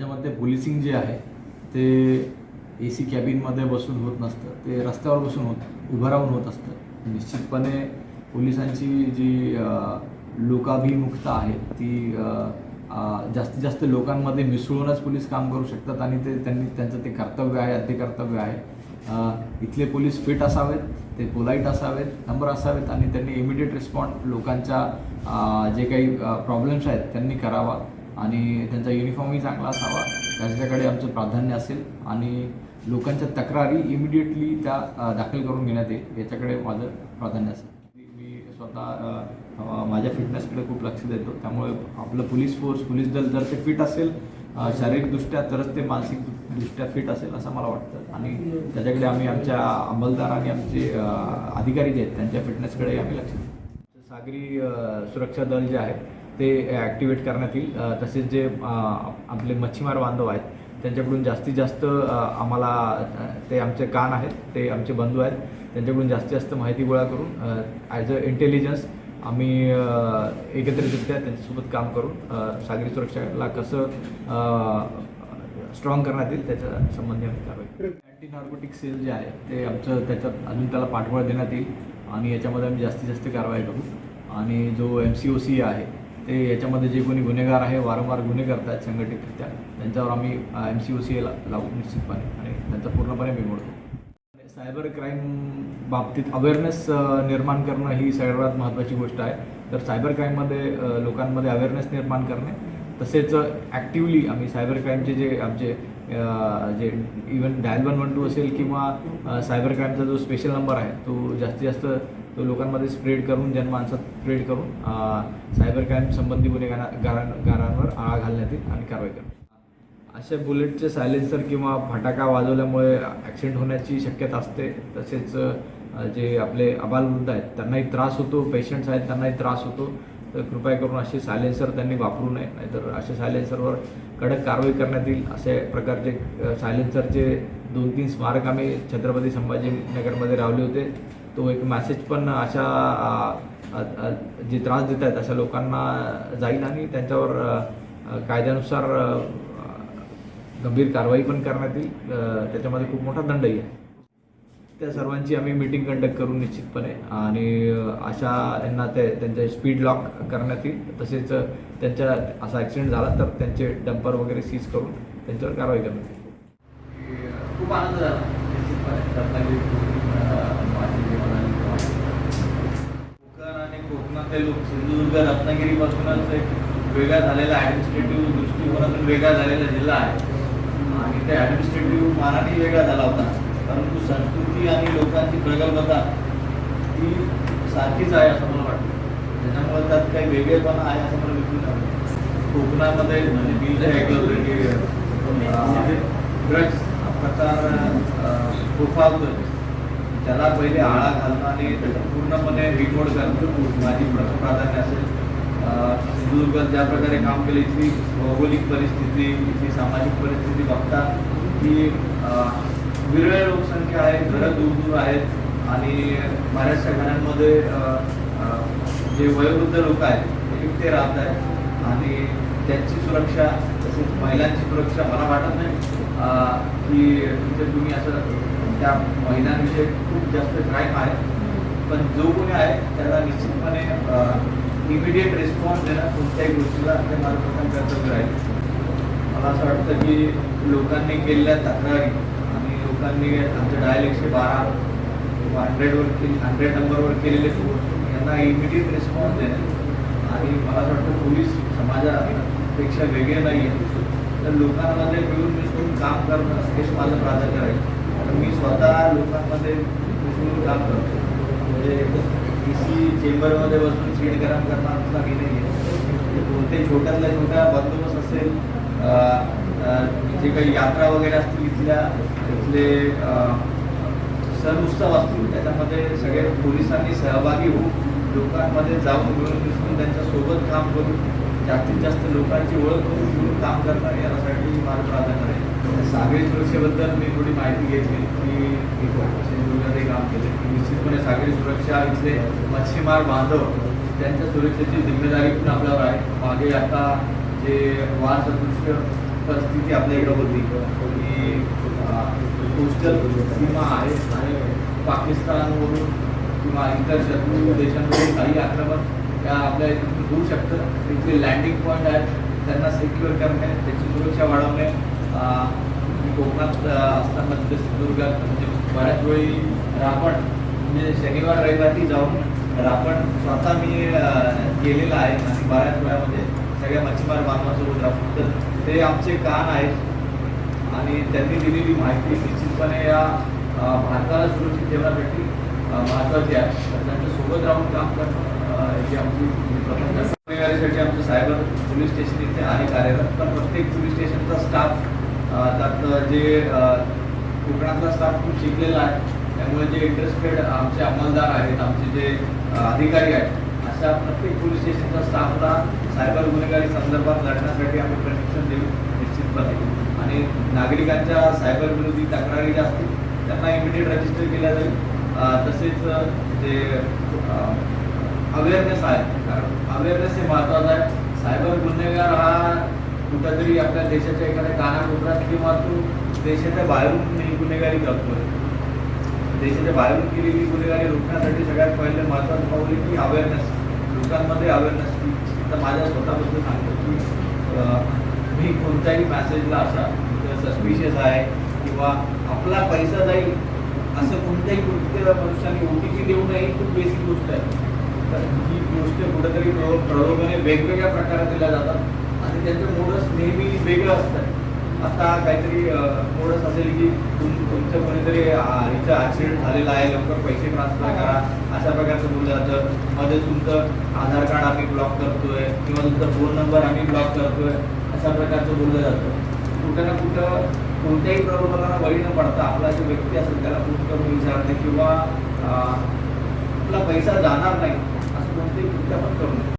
माझ्या मते पोलिसिंग जे आहे ते ए सी कॅबिनमध्ये बसून होत नसतं. ते रस्त्यावर बसून होत उभं राहून होत असतं. निश्चितपणे पोलिसांची जी लोकाभिमुखता आहे ती जास्तीत जास्त लोकांमध्ये मिसळूनच पोलीस काम करू शकतात आणि ते त्यांनी त्यांचं ते कर्तव्य आहे अति कर्तव्य आहे इथले पोलीस फिट असावेत ते पोलाईट असावेत नंबर असावेत आणि त्यांनी इमिडिएट रिस्पॉन्ड लोकांच्या जे काही प्रॉब्लेम्स आहेत त्यांनी करावा. आणि त्यांचा युनिफॉर्मही चांगला असावा. त्याच्याकडे आमचं प्राधान्य असेल आणि लोकांच्या तक्रारी इमिडिएटली त्या दाखल करून घेण्यात येईल. याच्याकडे माझं प्राधान्य असेल. मी स्वतः माझ्या फिटनेसकडे खूप लक्ष देतो. त्यामुळे आपलं पोलीस फोर्स पोलीस दल जर ते फिट असेल शारीरिकदृष्ट्या तरच ते मानसिकदृष्ट्या फिट असेल असं मला वाटतं. आणि त्याच्याकडे आम्ही आमच्या अंमलदार आणि आमचे अधिकारी जे आहेत त्यांच्या फिटनेसकडे आम्ही लक्ष देतो. सागरी सुरक्षा दल जे आहे ते ॲक्टिवेट करण्यात येईल. तसेच जे आपले मच्छीमार बांधव आहेत त्यांच्याकडून जास्तीत जास्त आम्हाला ते आमचे कान आहेत ते आमचे बंधू आहेत त्यांच्याकडून जास्तीत जास्त माहिती गोळा करून ॲज अ इंटेलिजन्स आम्ही एकत्रितरित्या त्यांच्यासोबत काम करून सागरी सुरक्षाला कसं स्ट्रॉंग करण्यात येईल त्याच्या संबंधी आम्ही कारवाई अँटी नार्कोटिक सेल जे आहे ते आमचं त्याच्यात अजून त्याला पाठबळ देण्यात येईल आणि याच्यामध्ये आम्ही जास्तीत जास्त कारवाई करू. आणि जो एम सी ओ सी आहे ते याच्यामध्ये जे कोणी गुन्हेगार आहे वारंवार गुन्हे करतात संघटितरित्या त्यांच्यावर आम्ही एम सी ओ सी लावू निश्चितपणे आणि त्यांचा पूर्णपणे बिघडतो सायबर क्राईम बाबतीत अवेअरनेस निर्माण करणं ही सर्वात महत्त्वाची गोष्ट आहे. तर सायबर क्राईममध्ये लोकांमध्ये अवेअरनेस निर्माण करणे तसेच ॲक्टिवली आम्ही सायबर क्राईमचे जे आमचे जे even dial one one two असेल किंवा सायबर क्राईमचा जो स्पेशल नंबर आहे तो जास्तीत जास्त तो लोकांमध्ये स्प्रेड करून जनमानसात स्प्रेड करून सायबर क्राईम संबंधी गुन्हेगारांवर आळा घालण्यात येईल आणि कारवाई करण्यात अशा बुलेटचे सायलेन्सर किंवा फटाका वाजवल्यामुळे ॲक्सिडेंट होण्याची शक्यता असते. तसेच जे आपले अबालवृद्ध आहेत त्यांनाही त्रास होतो. पेशंट्स आहेत त्यांनाही त्रास होतो. तर कृपया करून असे सायलेन्सर त्यांनी वापरू नये. नाहीतर अशा सायलेन्सरवर कडक कारवाई करण्यात येईल. असे प्रकारचे सायलेन्सरचे दोन तीन स्मारक आम्ही छत्रपती संभाजीनगरमध्ये रावले होते. तो एक मॅसेज पण अशा जे त्रास देत आहेत अशा लोकांना जाईल आणि त्यांच्यावर कायद्यानुसार गंभीर कारवाई पण करण्यात येईल. त्याच्यामध्ये खूप मोठा दंडही आहे. त्या सर्वांची आम्ही मीटिंग कंडक्ट करू निश्चितपणे आणि अशा यांना ते त्यांचे स्पीड लॉक करण्यात येईल. तसेच त्यांच्या असा ॲक्सिडेंट झाला तर त्यांचे डंपर वगैरे सीज करून त्यांच्यावर कारवाई करण्यात येईल. खूप आनंद झाला. निश्चितपणे. लोक सिंधुदुर्ग रत्नागिरीपासूनच एक वेगळा झालेला ॲडमिनिस्ट्रेटिव्ह दृष्टिकोनातून वेगळा झालेला जिल्हा आहे. आणि त्या ॲडमिनिस्ट्रेटिव्ह मानाने वेगळा झाला होता. परंतु संस्कृती आणि लोकांची प्रगल्भता ही सारखीच आहे असं मला वाटतं. त्याच्यामुळे त्यात काही वेगळेपणा आहे असं मला वाटतं कोकणामध्ये म्हणजे मी जे ऐकलं होतं की ड्रग्स प्रकार फोफावतोय त्याला पहिले आळा घालणं आणि पूर्णपणे रिमोट करणं म्हणजे माझी प्रथम प्राधान्य असेल. सिंधुदुर्गात ज्या प्रकारे काम केलं इथली भौगोलिक परिस्थिती इथली सामाजिक परिस्थिती बघता की अं, विरळ लोकसंख्या आहे घरं दूर दूर आहेत आणि बऱ्याचशा घरांमध्ये अं, जे वयोवृद्ध लोक आहेत ते एकटे राहत आहेत आणि त्यांची सुरक्षा तसेच महिलांची सुरक्षा मला वाटत नाही. की तुम्ही असं त्या महिलांविषयी खूप जास्त क्राईम आहे. पण जो कोणी आहे त्याला निश्चितपणे इमिडिएट रिस्पॉन्स देणं कोणत्याही गोष्टीला ते प्रथम कर्तव्य राहील. मला असं वाटतं की लोकांनी केलेल्या तक्रारी आणि लोकांनी आमच्या डायल एकशे बारा किंवा हंड्रेडवर केली हंड्रेड नंबरवर केलेले फोन यांना इमिडिएट रिस्पॉन्स देणं. आणि मला असं वाटतं पोलीस समाजापेक्षा वेगळे नाही आहे तर लोकांमध्ये मिळून मिसळून काम करणं हेच माझं प्राधान्य राहील. मी स्वतः लोकांमध्ये मिसळून काम करतो म्हणजे डी सी चेंबरमध्ये बसून सीट गरम करणार मी नाही आहे म्हणजे कोणते छोट्यातल्या छोट्या बंदोबस्त असेल जे काही यात्रा वगैरे असतील इथल्या इथले सण उत्सव असतील त्याच्यामध्ये सगळे पोलिसांनी सहभागी होऊन लोकांमध्ये जाऊन मिळून मिसळून त्यांच्यासोबत काम करून जास्तीत जास्त लोकांची ओळख करून काम करणार यासाठी माझं प्राधान्य आहे. सागरी सुरक्षेबद्दल मी थोडी माहिती घेतली की मी सिंधुदुर्गात काम केले. की निश्चितपणे सागरी सुरक्षा इथले मच्छीमार बांधव त्यांच्या सुरक्षेची जिम्मेदारी पण आपल्यावर आहे. मागे आता जे वार सदृश्य परिस्थिती आपल्या इकडं होती की कोस्टल सीमा आहे आणि पाकिस्तानवरून किंवा इतर शत्रू देशांवरून काही आक्रमण त्या आपल्या इथून होऊ शकतं. तिथले लँडिंग पॉईंट आहेत त्यांना सिक्युअर करणे त्याची सुरक्षा वाढवणे कोकणात असताना तिथे सिंधुदुर्गात म्हणजे बऱ्याच वेळी रावण म्हणजे शनिवार रविवारी जाऊन रापण स्वतः मी गेलेला आहे. आणि बऱ्याच वेळा म्हणजे सगळ्या मच्छीमार बांधवांसोबत राहून तर ते आमचे कान आहेत. आणि त्यांनी दिलेली माहिती निश्चितपणे या भारताला सुरक्षित ठेवण्यासाठी महत्वाची महत्त्वाची आहे. तर त्यांच्यासोबत राहून काम करणं ही आमची प्रथम आमचं सायबर पोलीस स्टेशन इथे आहे कार्यरत. पण प्रत्येक पोलीस स्टेशनचा स्टाफ त्यात जे कोकणातला स्टाफ खूप शिकलेला आहे. त्यामुळे जे इंटरेस्टेड आमचे अंमलदार आहेत आमचे जे अधिकारी आहेत अशा प्रत्येक पोलीस स्टेशनच्या स्टाफला सायबर गुन्हेगारी संदर्भात लढण्यासाठी आम्ही प्रशिक्षण देऊ निश्चितपणे. आणि नागरिकांच्या सायबर विरोधी तक्रारी ज्या असतील त्यांना इमिडिएट रजिस्टर केल्या जाईल. तसेच जे अवेअरनेस आहे कारण अवेअरनेस हे महत्त्वाचं आहे. सायबर गुन्हेगार हा कुठंतरी आपल्या देशाच्या एखाद्या कानाकोपऱ्यात किंवा तो देशाच्या बाहेरून गुन्हेगारी करतोय देशाच्या बाहेरून केलेली गुन्हेगारी रोखण्यासाठी सगळ्यात पहिले महत्त्वाचं पाऊल आहे की अवेअरनेस लोकांमध्ये अवेअरनेस की आता माझ्या स्वतःबद्दल सांगतो की मी कोणत्याही मॅसेजला असा सस्पिशियस आहे किंवा आपला पैसा जाईल असं कोणत्याही कृत्य मनुष्याने ओ टी पी देऊ नये खूप बेसिक गोष्ट आहे. तर ही गोष्ट कुठेतरी प्रलोभने वेगवेगळ्या प्रकारे दिल्या जातात. आणि त्यांचं मोडस नेहमी वेगळं असतं. आता काहीतरी मोडस असेल की तुम तुमचं कोणीतरी हिचं ॲक्सिडेंट झालेला आहे लवकर पैसे ट्रान्सफर करा अशा प्रकारचं बोललं जातं. मध्ये तुमचं आधार कार्ड आम्ही ब्लॉक करतोय किंवा तुमचा फोन नंबर आम्ही ब्लॉक करतोय अशा प्रकारचं बोललं जातं. कुठं ना कुठं कोणत्याही प्रलोभनाला बळी न पडता आपला जो व्यक्ती असेल त्याला फोन करून विचारणे किंवा आपला पैसा जाणार नाही असं कोणतेही कृत्य आपण करू नये